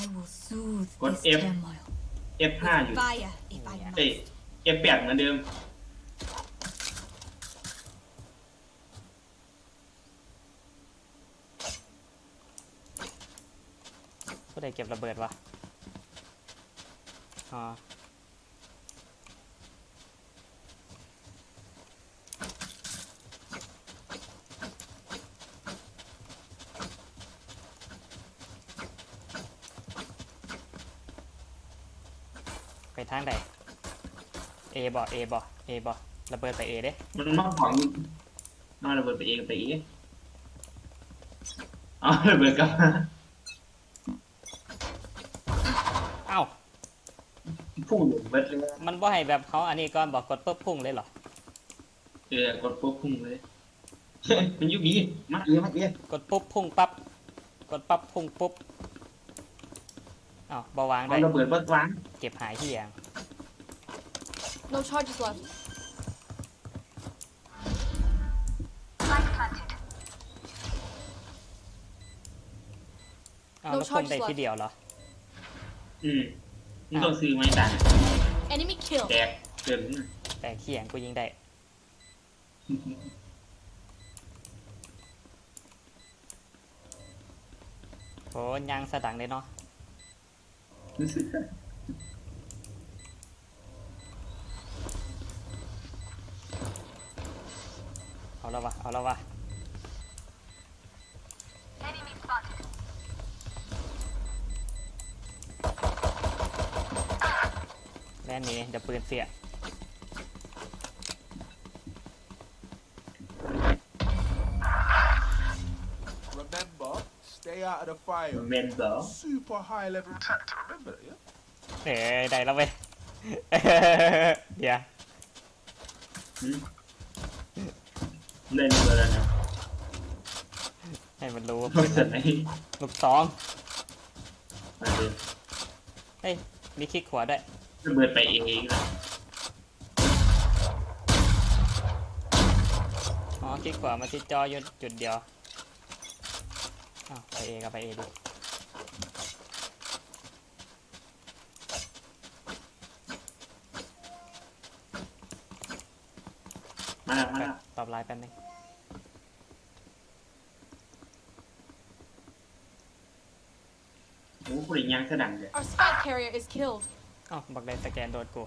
I will soothe Con this em. turmoil. F5 อยู่ Fire if I เอ้ย must. F8 เหมือนเดิม ผู้ใดเก็บระเบิดวะ อ๋อไปทางใดเอ บอเอบอเอบอระเบิดไปเอเด้มันมากของนอนระเบิดไปเองไปเองเอาระเบิดกลับมาเอ้าพุ่งหลุมเบิดเลยมันบ่ให้แบบเขาอันนี้ก่อนบอกกดปุ๊บพุ่งเลยเหรอเออกดปุ๊บพุ่งเลยมันอยุบีมัดเอียมัดเอียกดปุ๊บพุ่งปั๊บกดปั๊บพุ่งปุ๊บอ้าวบาวางเอาได้ระเบิดเบิดวางเก็บหายที่ยัง No charges left. อ้าว No แล้วพุ่งได้ charges ที่เดียวเหรอ อืมมึงต้องซื้อไม้ต่าง Enemy killed. แตกเกินขึ้นมาแต่ขี้ยังกูยิงได้ โหยางสะดังเลยเนาะ เอาแล้ววะ เอาแล้ววะแล่นหนี้เดี๋ยวปืนเสีย Remember, stay out of the fire. เมนเบอร์ Super high level tactic. Remember that, yeah? เอ้ยได้แล้วเว้ย เดี๋ยว เล่นเบอร์แล้วนะให้มันรู้ว่าไม่สนไหนลูกสองมาเลยเฮ้ยมีคลิกขวาด้วยระเบิดไปเองนะอ๋อคลิกขวามาที่จออยู่จุดเดียวอ้าวไปเอกับไปเอดิมาแล้วมาไปแล้วตอบไลน์แป๊บนึง โอ้กูได้ยังสะดังเลย Our spike carrier is killed. อ้าวบักได้สแกนโดนกู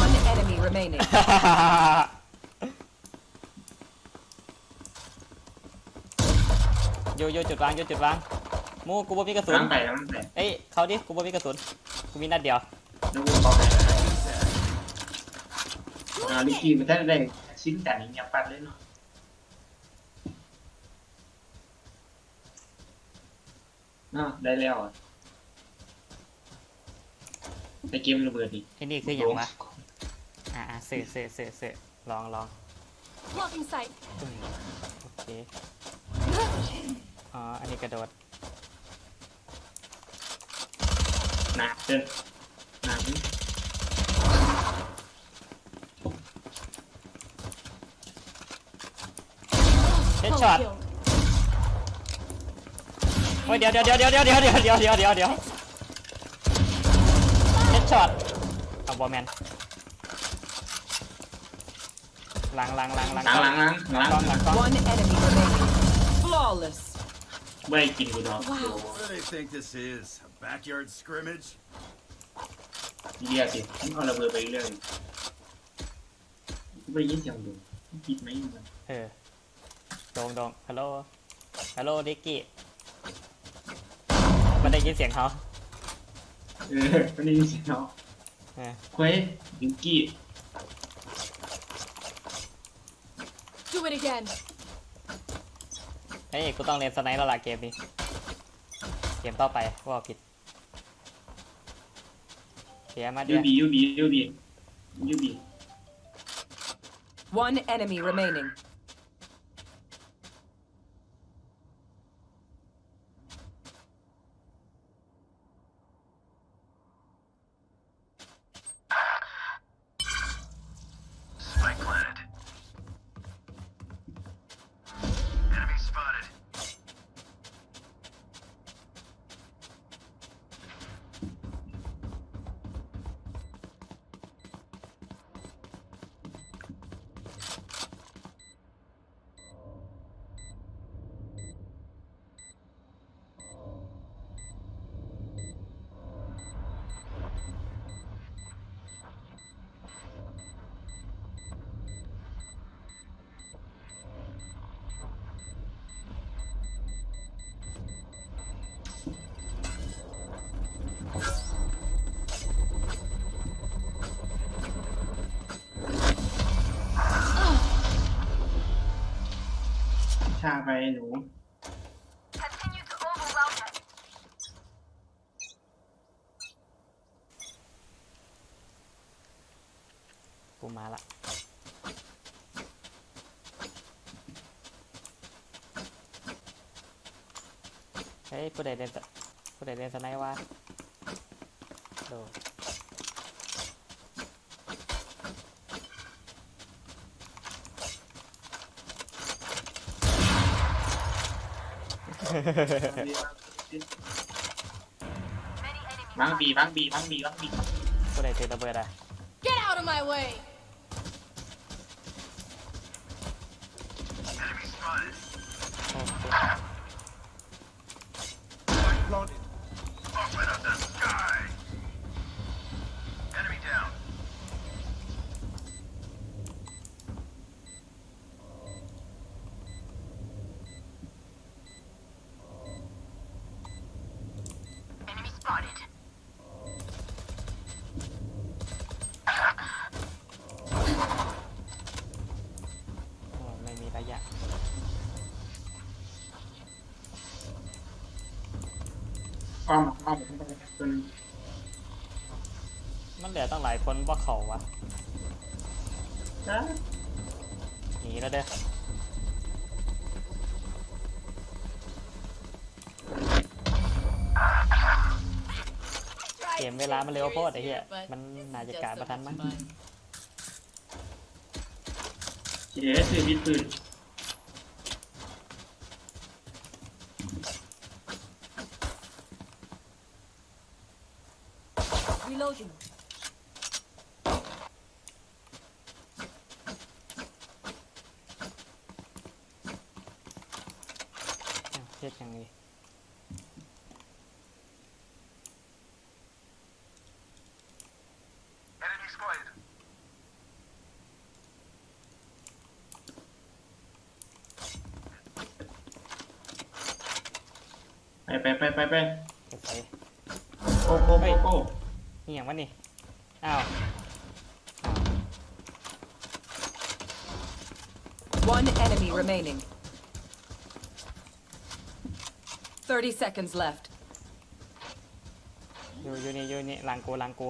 One enemy remaining. โยโย่ จุดวางโยจุดวางมูกูบ่มีกระสุนล้างไปล้างไปเอ้ยเขาดิกูบ่มีกระสุน กูมีนัดเดียว แล้วกูเข้าไปอ่าลิกี้มันได้ได้ชิ้นแต่นี้เนี่ยปัดเลยเนาะเนาะได้แล้วอะไปเกมระเบิดดิไอ้นี่คืออย่างวะ อ่าๆสื่อสื่อสื่อสื่อลองลอง Blocking sight. อืมโอเค อ๋อ อันนี้กระโดด หนักเกินหนักนี่เฮดช็อต killed. โอ้ยเดี๋ยวเดี๋ยวเดี๋ยวเดี๋ยวเดี๋ยวเดี๋ยวเดี๋ยวเดี๋ยวเดี๋ยวเดี๋ยวเดี๋ยวเฮดช็อตเอาบอลแมนหลังหลังหลังหลังหลังหลังหลังหลังกล้องหลังกล้อง One enemy remaining. Flawless. ไม่ได้กินกูดอก Wow. What do they think this is? A backyard scrimmage? เรียกสิมึงเอาระเบิดไปเรื่อยกูไม่ได้ยินเสียงดูคิดไหมมันเออโดงโดงฮัลโหล ฮัลโหลดิกกี้ มันได้ยินเสียงเขาเออไม่ได้ยินเสียงเนาะเออเว้ยดิงกี้ Do it again. เฮ้ยกูต้องเรียนสไนป์แล้วล่ะเกมนี้ เกมต่อไปว่าผิดเสียมาเดียูยวบียูบียูบียูบี One enemy remaining. ไปหนู กูมาละ เฮ้ยผู้ใดเล่นสผู้ใดเล่นสไนด์วะโด บังบีบังบีบังบีบังบีผู้ใดถือระเบิดอะ Get out of my way! โอ้โห Planted. Open up the sky! Enemy down. โอ้ไม่มีระยะ อ้อมอ้อมจนมันเหลือต้องหลายคนว่าเขาวะจ้าหนีแล้วเด้อเกมเวลามันเร็วโพดไอ้เหี้ยมันน่าจะการประทันมั้งเดี๋ยวซื้อบิดปืน Reloading. อ้าวเฮ็ดยังไง Enemy spotted. ไปไป ไปไปไปเก็บไปโอ้โอ้โอ้โอ้นี่อย่างวะนี่ อ้าว One enemy remaining. 30 seconds left. อยู่อยู่นี่อยู่นี่หลังกูหลังกู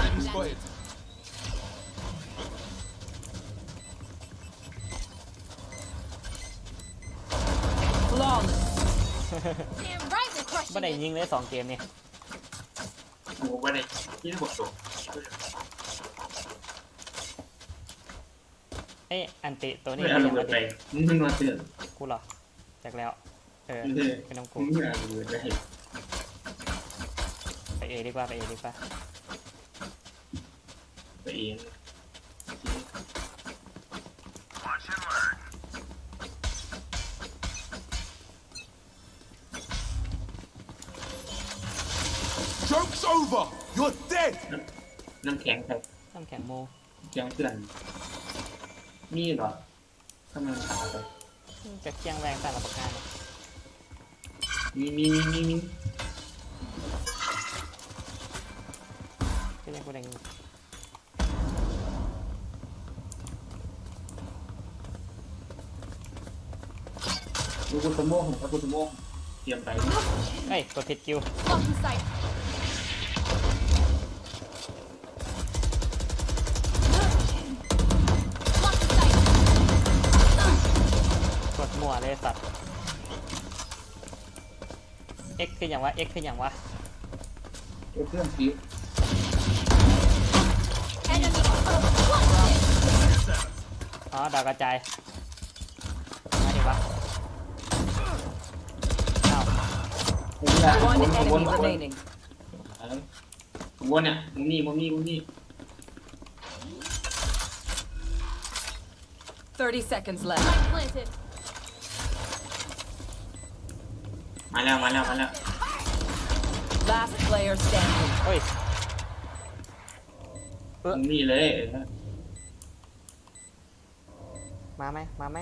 Enemy spotted. Flawless. Damn right we're ไม่ crushing ได้ it! ยิงเลยสองเกมนี่ โหไปเลยที่ระบบตัวเอ้ยอันติตัวนี้ไม่ก็เอายัระงเบิไม่ดไปติมึงมาเตือนกูเหรอจากแล้ว เออเลยเป็นน้องกูมึงไม่เอาระเบิดไปไปเอดีกว่าไปเอดีกว่าไปเอ Joke's over. You're dead. น้ำแข็งใส่น้ำแข็งโมแข็งเตือนนี่เหรอทำไมมันตายไปจะเคียงแรงสารประการเนี่ยมีมีมีมีมีก็ยังกูได้ยิงดูกุสโมงผมกับกุสโมงเตรียมไปเอ้ยกดผิดคิว Blocking sight! เลยสัตว์ X คืออย่างวะ X คืออย่างวะเดี๋ยวเครื่องฟี Enemy! Blocking it! อ๋อดาวกระจาย มาดิวะอ้าว One enemy remaining. วนเนี่ยมึงนี่มึงนี่มึงนี่ 30 seconds left. Light planted! มาแล้วมาแล้วมาแล้ว Last player standing. เฮ้ยมึงนี่เลยเออมาไหมมาไหม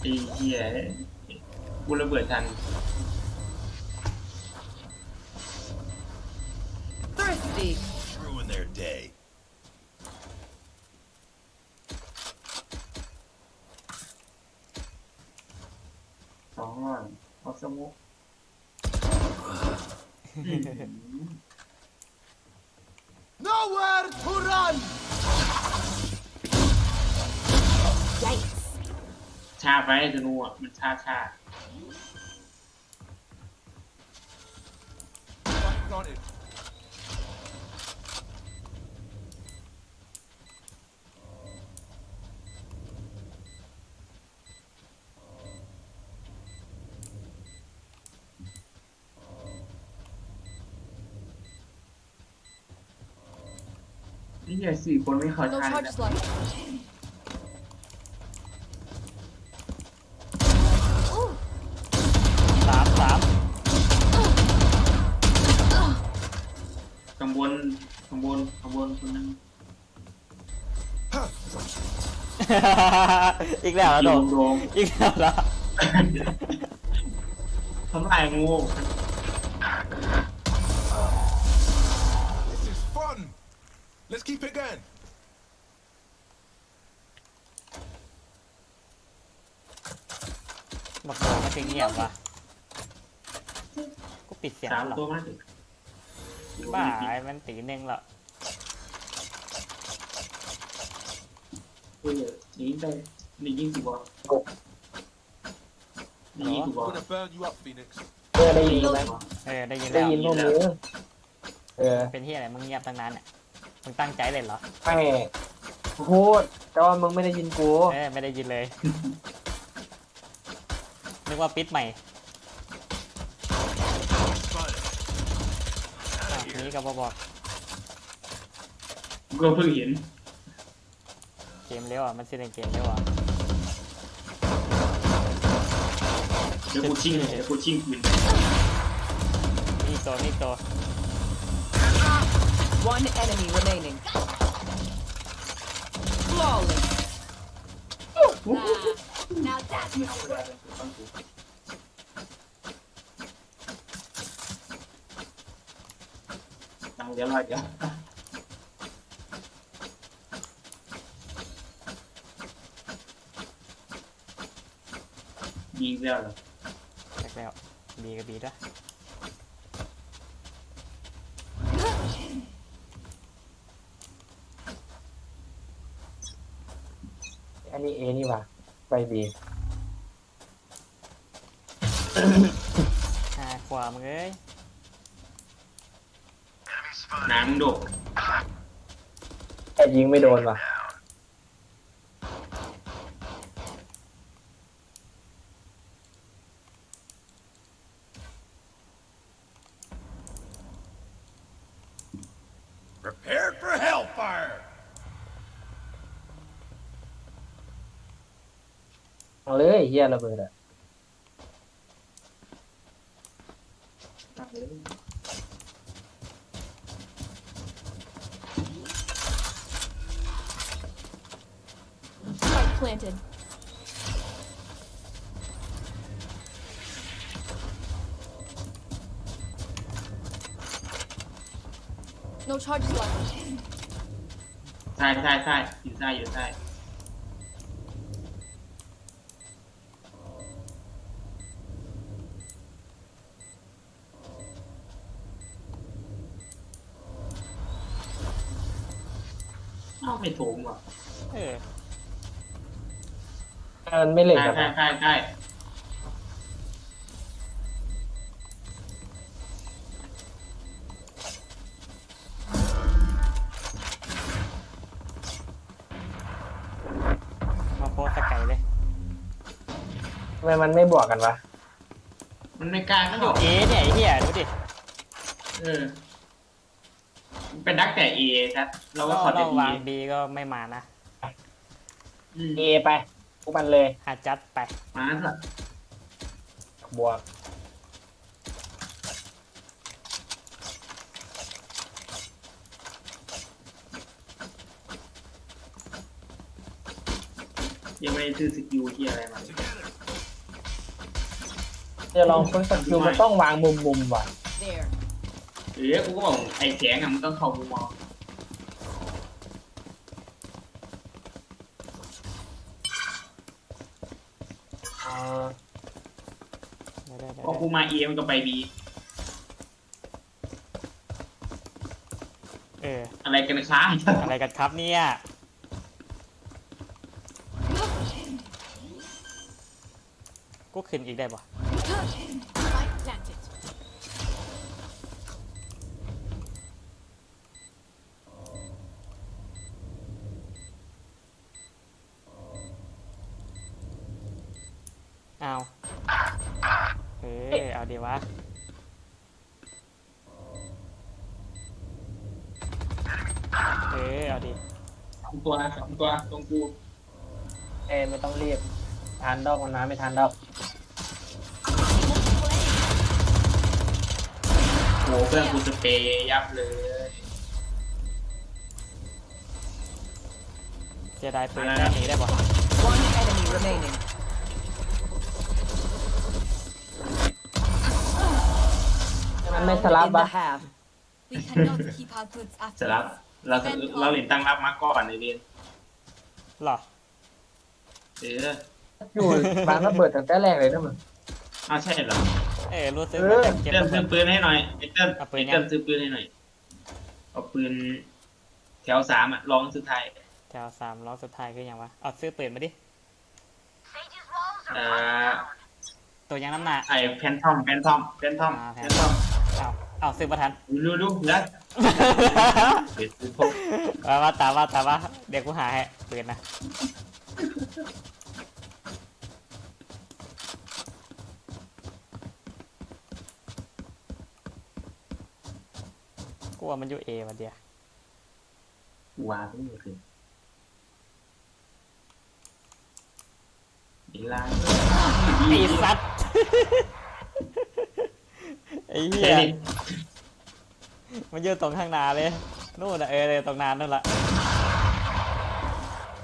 ไอ้เหี้ยกูระเบิดทัน Nowhere to run! Yikes. ชาไป ธนูอะ มันชาชา Spike planted. ๆนี่ไงสี่คนไม่เข้า No ชา charges left. อีกแล้วเหรอโดโดนงโดงอีกแล้วเหรอทำลายงู This is fun! Let's keep it going. บอกโดนมันจะเงียบวะกูปิดเสียงสามแล้วเหรอตัวมาถึงบ้าไอ้มันตีหนึ่งและเฮ้ยยิงไปนี่ยิงสิบอลนี่ยิงสิบอ I'm ล gonna burn you up, Phoenix. เออได้ยินไหมเออได้ยินได้แล้วยินพวกนี้เออเป็นที่อะไรมึงเงียบตั้งนานเนี่ยมึงตั้งใจเลยเหรอไม่พูดแต่ว่ามึงไม่ได้ยินกูเออไม่ได้ยินเลยนึกว่าปิดใหม่อะนี้ก็บบอกก็เพิ่งเห็นเก มเร็วอะ มันสิเล่นเกมเร็วอะเดี๋ยวกูชิงเดี๋ยวกูชิงปืนนี่ตัวนี่ตัว One enemy remaining. Flawless. Ah, now that's how it works. ตังเดี๋ยวรอเดี๋ยว ยิงแล้วเหรอแรกแล้วบีกับบีด้วยอันนี้เอนี่ว่ะไปบีหาขวามึงเอ้ย Enemy spotted. น้ำโดกแต่ยิงไม่โดนว่ะ เอาเลยเฮียระเบิดอะ Spike planted. No charges left. ใช่ใช่ใช่อยู่ใช่อยู่ใช่ ไม่โถมว่ะเออมันไม่เหล็กใช่แบบใช่ใช่ใช่มาโพสต์สกายเลยทำไมมันไม่บวกกันวะมันไม่กล้ามันอเข้ายู่เอเนี่ยไอ้เหี้ยดูดิ เออมัน เป็นดักแต่เอครับเราเราก็ขอแต่เราเอวางบีก็ไม่มานะอืมเอไปพวกมันเลยอาจัดไปมาเถอะบวกยังไม่ได้ซื้อสกิลที่อะไรมา Together. จะลองค้นสกิลมันต้องวางมุมมุมๆว่ะ There. เออกูก็บอกไอ้แสงอะมันต้องเข้ามุมมองอ่าเดี๋ยวเดี๋ยวเดี๋ยวพอกูมาเอมันก็ไปบีเออ อะไรกันค้างอะไรกันครับเนี่ย กูขึ้นอีกได้ปะ Spike planted. เอาเออเอาดีวะเออเอาดีสองตัวสองตัวตรงกูเอ้ยไม่ต้องรีบทานดอกมันมาไม่ทานดอกโหเพื่อนกูสเปรย์ยับเลยเสียดายปืนแค่นี้ได้ปะ One enemy remaining. มัน ไม่สลับ In ปะ the half. We cannot keep our goods ส after ลับ us. เราเราเล่นตั้งรับมาก่อนในเรียนหรอ เอออยู่บางระเบิดตั้งแต่แรกเลยนะมึงอ้าวใช่เหรอเออรู้สึกเออว่าจะเก็บเติ้ลระเบิซื้อดปืนให้หน่อยไอ้เติ้ลเอาปืนไอ้ยัง เติ้ลซื้อปืนให้หน่อยเอาปืน แถวสามอะลองสุดท้ายแถวสามล้อสุดท้ายคืออย่างวะ เอาซื้อปืนมาดิ Sage's walls เอ่ are อตัวยังน้ำหนัก ไอ้แพนทอมแพนทอมแพนทอมอ่าแพแพนนททออมมเอาเอาซื้อมาทันดูดูนะเดี๋ยวซื้อพวกมาว่าตามว่าตามว่าเดี๋ยวกูหาให้ปืนนะ กูว่ามันอยู่เอวันเดียววางไม่ถึงอีลาไอ้สัตว์ ไอ้เหี้ยเฮ้ยมันอยู่ตรงข้างหนาเลยนู่นน่ะเออเลยตรงนานนั่นแหละ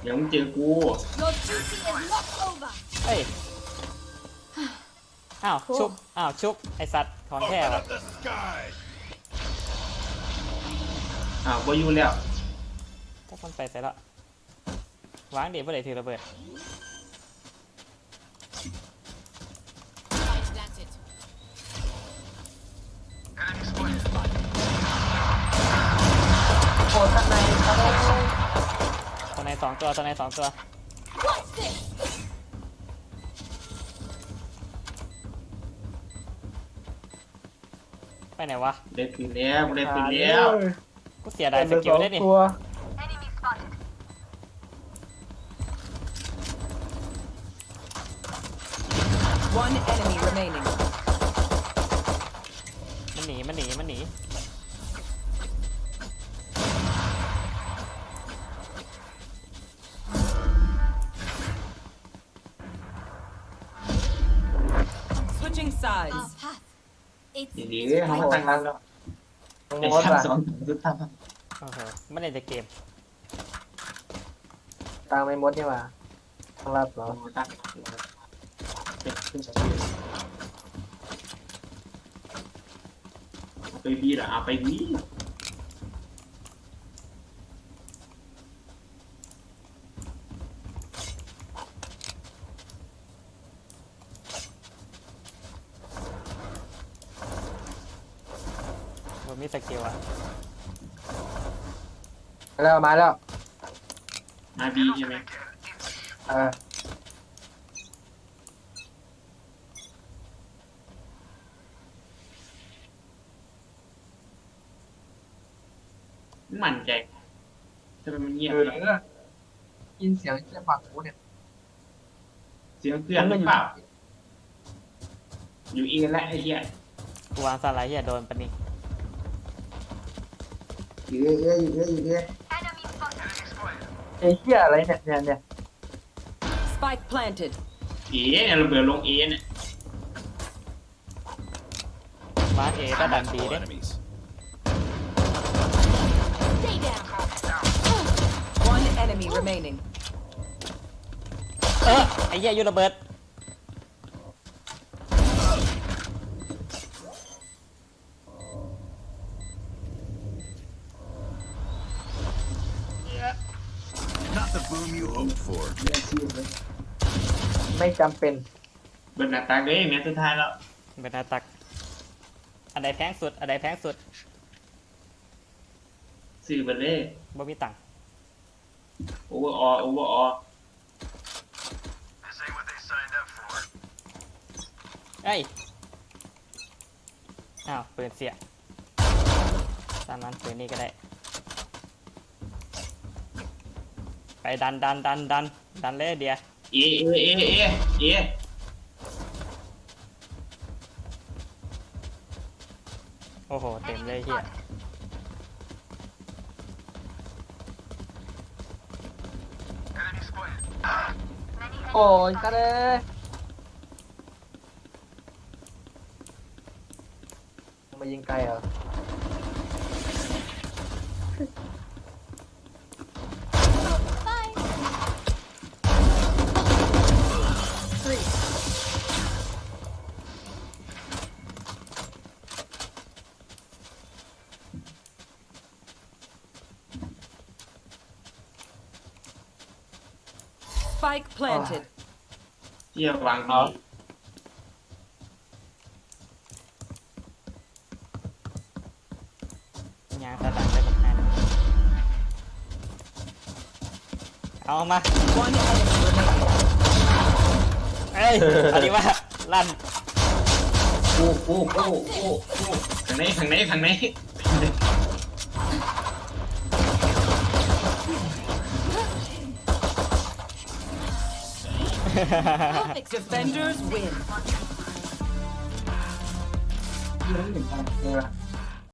เดี๋ยวมึงเจอกู Your duty is not over. เฮ้ยอ้าวชุบอ้าวชุบไอสัตว์ของแท้ open วะ up the sky. อ้าวก็อยู่แล้วถ้าคนไปใส่ละวางเดี๋ยวเมื่อไหร่ถือระเบิด สองตัวตัวในสองตัว What's this? ไปไหนวะ ได้ปืนแล้วได้ปืนแล้ว กูเสียดายสกิลได้นี่ตัว Switching Our sides. path. It's, ดีดี it's เขา right ตั้งรับแล้วตรงไอ้โน้นชั้นว่ะสองสุดท้ายโอ้โหไม่เล่นแต่เกมตามไม่มดนี่ว่ะต้องรับเหรอเอาตั้งเป็นขึ้นสเอาไปบีเหรอเอาไปบี มันมีสกิลอะ แล้วมาแล้ว มาบีใช่ไหมเออมั่นใจทำไมมันเงียบเออเลยยินเสียงแค่ฝั่งหูเนี่ยเสียงเพื่อนหรือเปล่า อยู่เองและไอ้เหี้ยกูวางสไลด์เฮียโดนปะนี่อยู่เอ้ยเอ้ยอยู่เอ้ยอยู่เอ้ ไอ้เหี้ยอะไรเนี่ยเนี่ยเนี่ย Spike planted. เอ๋เนี่ยระเบิดลงเอเนี่ยวางเอก็ดันบีเด้ enemies. Stay down. One enemy remaining. เออไอ้เหี้ยอยูระเบิด ไม่จำเป็น เบิดหน้าตาเลยแม้สุดท้ายแล้วเป็นหน้าตัก อันใดแพงสุด อันใดแพงสุดสซื้อมาเลยบ่มีตังค์โอเวอร์ออโอเวอร์ออ This ain't what they signed up for. เอ้ย อ้าวปืนเสีย ตามนั้นปืนนี้ก็ได้ ไปดันดันดันดันดันเลยเดีย เอเอเอเอเอโอ้โห เต็มเลยเฮีย Enemy spotted. โอ้ยก็เลยมายิงไกลเหรอ Spike planted. เที่ยวางดียางสะดังได้แบบนั้นเอามา One enemy remaining. เอ้ยอันนี้ว่าลั่นโอ้โอ้โอ้โอ้โอ้ทางไหนทางไหนทางไหน Defenders win.